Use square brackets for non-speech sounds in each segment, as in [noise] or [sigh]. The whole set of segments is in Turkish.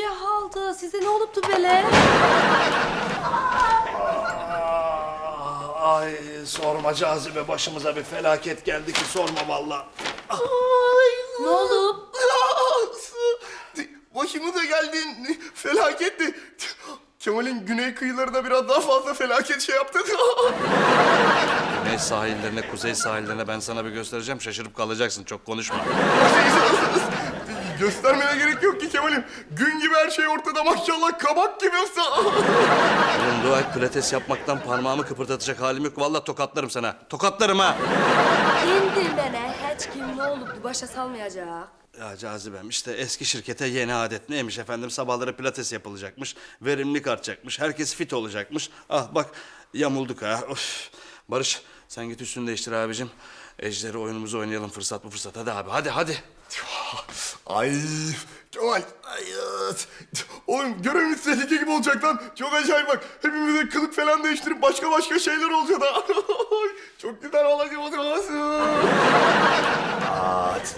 haldı. Size ne oluptu böyle? Ay sorma cazibe başımıza bir felaket geldi ki sorma valla. Ne olup? Başımıza geldi felaketti. Kemal'in güney kıyılarına biraz daha fazla felaket şey yaptı. Güney sahillerine, kuzey sahillerine ben sana bir göstereceğim. Şaşırıp kalacaksın. Çok konuşma. Göstermene gerek yok ki Kemal'im. Gün gibi her şey ortada maşallah kabak gibi. Oğlum dua et pilates yapmaktan parmağımı kıpırdatacak halim yok. Vallahi tokatlarım sana. Tokatlarım ha. İndir bana. Hiç kim ne oluptu başa salmayacak. Ya cazibem işte eski şirkete yeni adet neymiş efendim sabahları pilates yapılacakmış. Verimlilik artacakmış. Herkes fit olacakmış. Ah bak yamulduk ha. Of. Barış sen git üstünü değiştir abicim. Ejderi oyunumuzu oynayalım fırsat bu fırsat. Hadi abi hadi hadi. Ay. Ay, evet. Oğlum görevimiz tehlike gibi olacak lan. Çok acayip bak. Hepimize kılık falan değiştirip başka başka şeyler olacak da. [laughs] Çok güzel olacak o zaman. Evet.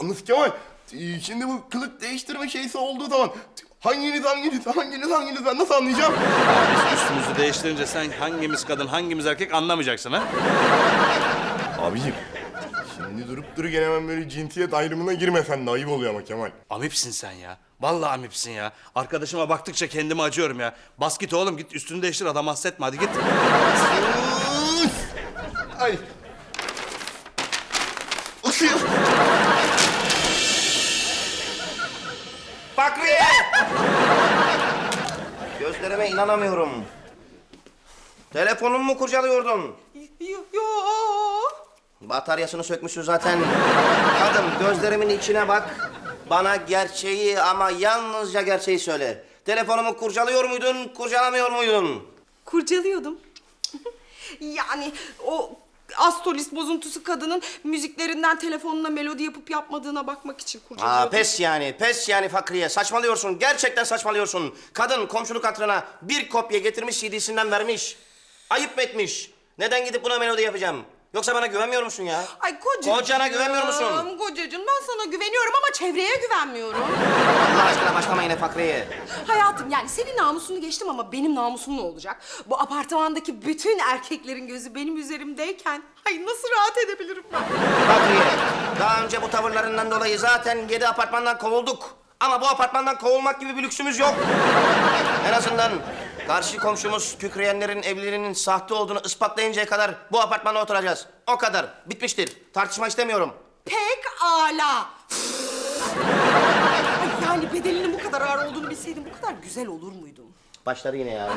Yalnız Kemal, şimdi bu kılık değiştirme şeysi olduğu zaman hanginiz hanginiz hanginiz hanginiz ben nasıl anlayacağım? Üstümüzü değiştirince sen hangimiz kadın hangimiz erkek anlamayacaksın ha? Abiciğim, şimdi durup dururken hemen böyle cinsiyet ayrımına girmesen de ayıp oluyor ama Kemal. Amipsin sen ya. Vallahi amipsin ya. Arkadaşıma baktıkça kendime acıyorum ya. Bas git oğlum git üstünü değiştir adam hassetme hadi git. Ay. Isıyor. Bakriye! Gözlerime inanamıyorum. Telefonumu mu kurcalıyordun? Yo. Bataryasını sökmüşsün zaten. Kadın gözlerimin içine bak. Bana gerçeği ama yalnızca gerçeği söyle. Telefonumu kurcalıyor muydun, kurcalamıyor muydun? Kurcalıyordum. [laughs] yani o astrolist bozuntusu kadının müziklerinden telefonuna melodi yapıp yapmadığına bakmak için kurcalıyordum. Aa, pes yani, pes yani Fakriye. Saçmalıyorsun, gerçekten saçmalıyorsun. Kadın komşuluk hatırına bir kopya getirmiş CD'sinden vermiş. Ayıp etmiş? Neden gidip buna melodi yapacağım? Yoksa bana güvenmiyor musun ya? Ay kocacığım. Kocana güvenmiyor musun? Kocacığım ben sana güveniyorum ama çevreye güvenmiyorum. Allah aşkına başlama yine Fakriye. Hayatım yani senin namusunu geçtim ama benim namusum ne olacak? Bu apartmandaki bütün erkeklerin gözü benim üzerimdeyken ay nasıl rahat edebilirim ben? Fakriye, daha önce bu tavırlarından dolayı zaten yedi apartmandan kovulduk. Ama bu apartmandan kovulmak gibi bir lüksümüz yok. En azından karşı komşumuz kükreyenlerin evlerinin sahte olduğunu ispatlayıncaya kadar bu apartmanda oturacağız. O kadar. Bitmiştir. Tartışma istemiyorum. Pek ala. Ay yani bedelinin bu kadar ağır olduğunu bilseydim bu kadar güzel olur muydum? Başladı yine ya.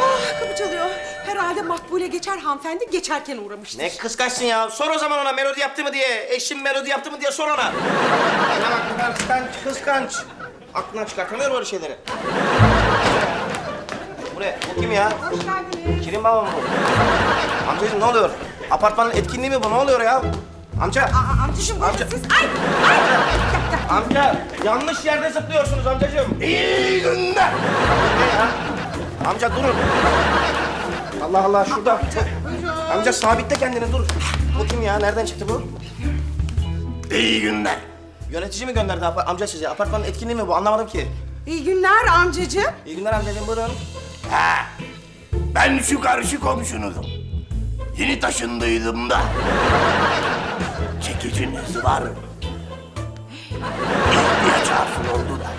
Ah kapı çalıyor. Herhalde makbule geçer hanımefendi geçerken uğramıştır. Ne kıskançsın ya. Sor o zaman ona melodi yaptı mı diye. Eşim melodi yaptı mı diye sor ona. Ne bak kıskanç, kıskanç. Aklından çıkartamıyor böyle şeyleri. Kim ya? Hoş geldiniz. Kirin baba mı bu? Amcacığım ne oluyor? Apartmanın etkinliği mi bu? Ne oluyor ya? Amca. Aa, amcacığım buyurun Amca. siz. Ay! Ay! Amca yanlış yerde zıplıyorsunuz amcacığım. İyi günler. Amca durun. Allah Allah şurada. Amca sabitle kendini dur. Bu kim ya? Nereden çıktı bu? İyi günler. Yönetici mi gönderdi apa- amca sizi? Apartmanın etkinliği mi bu? Anlamadım ki. İyi günler amcacığım. İyi günler amcacığım buyurun. Ha, ben şu karşı komşunuzum. Yeni taşındıydım da. Çekiciniz var. İhtiyaç hasıl oldu da.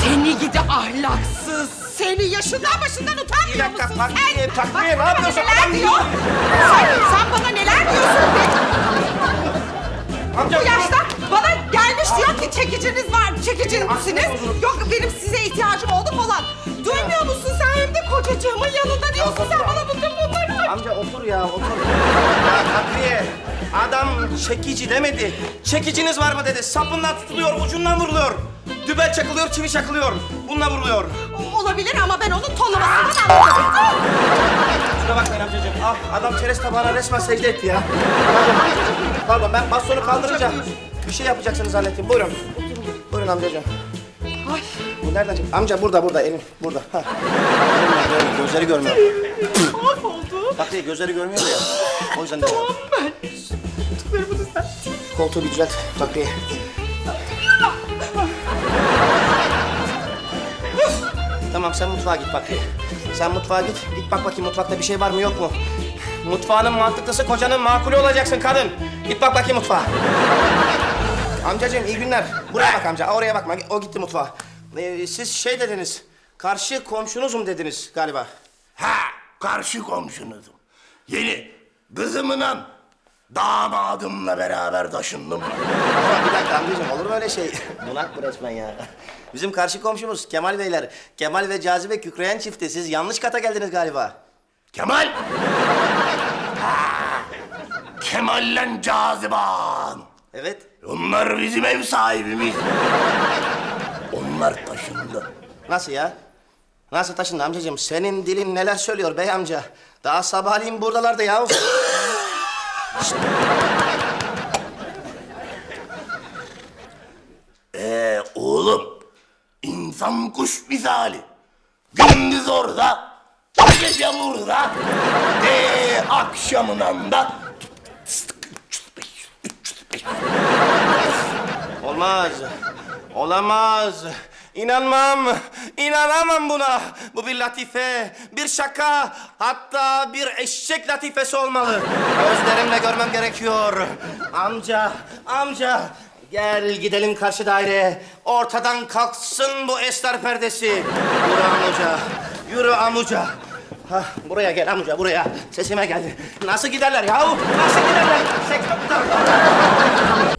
Seni gidi ahlaksız. Seni yaşından başından Bir utanmıyor dakika, musun Fakriye, sen? Fakriye, Bak ne bana yapıyorsun? neler Adam diyor. Sen, sen bana neler diyorsun be? Amca Bu yaşta bana gelmiş diyor ki çekiciniz var, çekicinizsiniz. Yok benim size ihtiyacım oldu falan. Otur ya otur. Ya Fakriye adam çekici demedi. Çekiciniz var mı dedi. Sapından tutuluyor, ucundan vuruluyor. Dübel çakılıyor, çivi çakılıyor. Bununla vuruluyor. O- Olabilir ama ben onun tonlamasından anladım. Şuna bakmayın amcacığım. Ah adam çerez tabağına resmen secde etti ya. Pardon, pardon ben bastonu kaldırınca bir şey yapacaksınız zannettim. Buyurun. Buyurun amcacığım. Ay. Bu nereden çıktı? Amca burada burada elin burada. Ha. Gözleri görmüyor. Mahvoldu. Bak diye gözleri görmüyor ya. O yüzden de. Tamam ben. Tuttuklarımı düzelttim. koltuğu bir düzelt Fakriye. Tamam sen mutfağa git Fakriye. Sen mutfağa git. Git bak bakayım mutfakta bir şey var mı yok mu? Mutfağının mantıklısı kocanın makulü olacaksın kadın. Git bak bakayım mutfağa. Amcacığım iyi günler. Buraya bak amca. Oraya bakma. O gitti mutfağa. Ee, siz şey dediniz. Karşı komşunuzum dediniz galiba. Karşı komşunuzum. Yeni kızımla damadımla beraber taşındım. [laughs] Bir dakika amcacığım olur mu öyle şey? [laughs] Bunak bu resmen ya. Bizim karşı komşumuz Kemal Beyler. Kemal ve Cazibe kükreyen çifti. Siz yanlış kata geldiniz galiba. Kemal. Ha, Kemal'le Caziban. Evet. Onlar bizim ev sahibimiz. Onlar taşındı. Nasıl ya? Nasıl taşındı amcacığım? Senin dilin neler söylüyor bey amca? Daha sabahleyin buradalardı ya. [laughs] Ee oğlum, insan kuş misali. Gündüz orada, gece burada, ee akşamından da Olmaz. Olamaz. İnanmam. İnanamam buna. Bu bir latife, bir şaka, hatta bir eşek latifesi olmalı. Gözlerimle görmem gerekiyor. Amca, amca. Gel gidelim karşı daireye. Ortadan kalksın bu esrar perdesi. Yürü amuca. Yürü amuca. Hah, buraya gel amuca buraya. Sesime gel. Nasıl giderler yahu? Nasıl giderler? Sektör...